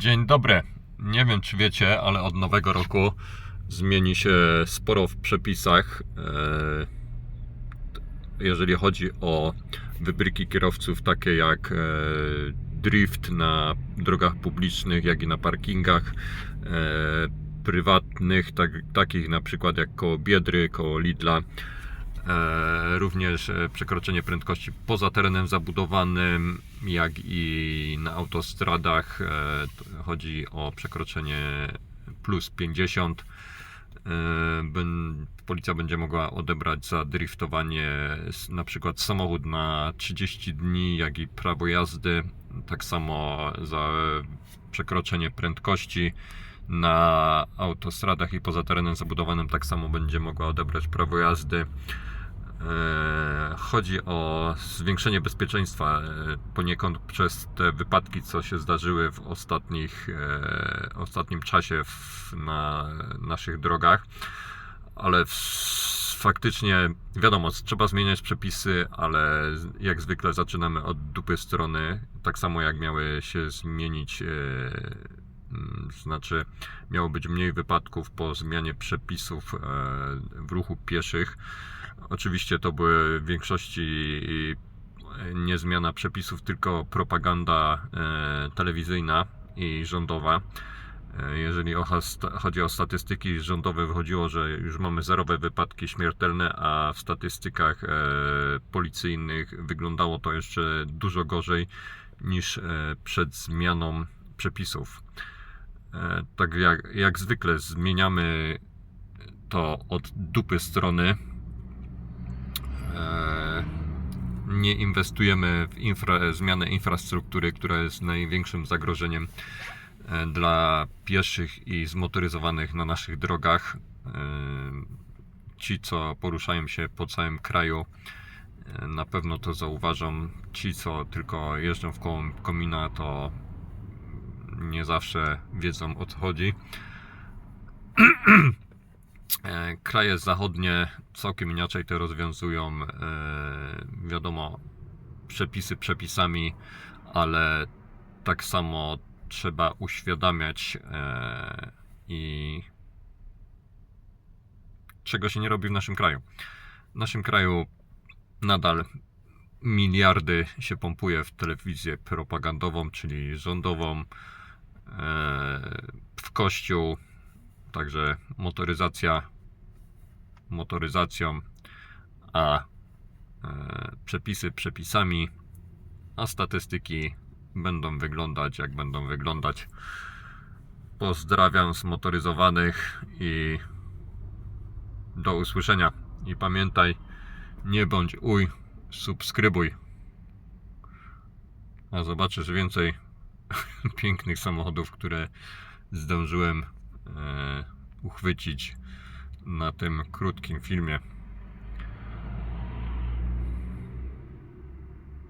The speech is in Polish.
Dzień dobry. Nie wiem, czy wiecie, ale od nowego roku zmieni się sporo w przepisach, e, jeżeli chodzi o wybryki kierowców, takie jak e, drift na drogach publicznych, jak i na parkingach e, prywatnych, tak, takich na przykład jak koło Biedry, koło Lidla. Również przekroczenie prędkości poza terenem zabudowanym, jak i na autostradach. E, chodzi o przekroczenie plus 50. E, Policja będzie mogła odebrać za driftowanie na przykład samochód na 30 dni, jak i prawo jazdy. Tak samo za przekroczenie prędkości na autostradach i poza terenem zabudowanym tak samo będzie mogła odebrać prawo jazdy. E, Chodzi o zwiększenie bezpieczeństwa e, poniekąd przez te wypadki, co się zdarzyły w ostatnich, e, ostatnim czasie w, na naszych drogach. Ale w, faktycznie wiadomo, trzeba zmieniać przepisy, ale jak zwykle zaczynamy od dupy strony. Tak samo jak miały się zmienić, znaczy miało być mniej wypadków po zmianie przepisów w ruchu pieszych. Oczywiście to były w większości nie zmiana przepisów, tylko propaganda e, telewizyjna i rządowa. E, Jeżeli chodzi o statystyki rządowe, wychodziło, że już mamy zerowe wypadki śmiertelne, a w statystykach e, policyjnych wyglądało to jeszcze dużo gorzej niż e, przed zmianą przepisów. E, Tak jak, jak zwykle zmieniamy to od dupy strony. E, Nie inwestujemy w infra, zmianę infrastruktury, która jest największym zagrożeniem e, dla pieszych i zmotoryzowanych na naszych drogach. E, Ci, co poruszają się po całym kraju, na pewno to zauważą. Ci, co tylko jeżdżą w koło komina, to nie zawsze wiedzą o co chodzi. E, Kraje zachodnie całkiem inaczej to rozwiązują. E, Wiadomo, przepisy przepisami, ale tak samo trzeba uświadamiać e, i czego się nie robi w naszym kraju. W naszym kraju nadal miliardy się pompuje w telewizję propagandową, czyli rządową, w kościół, Także motoryzacja motoryzacją, a e, przepisy przepisami, a statystyki będą wyglądać jak będą wyglądać. Pozdrawiam zmotoryzowanych i do usłyszenia. I pamiętaj, nie bądź uj, subskrybuj. A zobaczysz więcej pięknych samochodów, które zdążyłem uchwycić na tym krótkim filmie.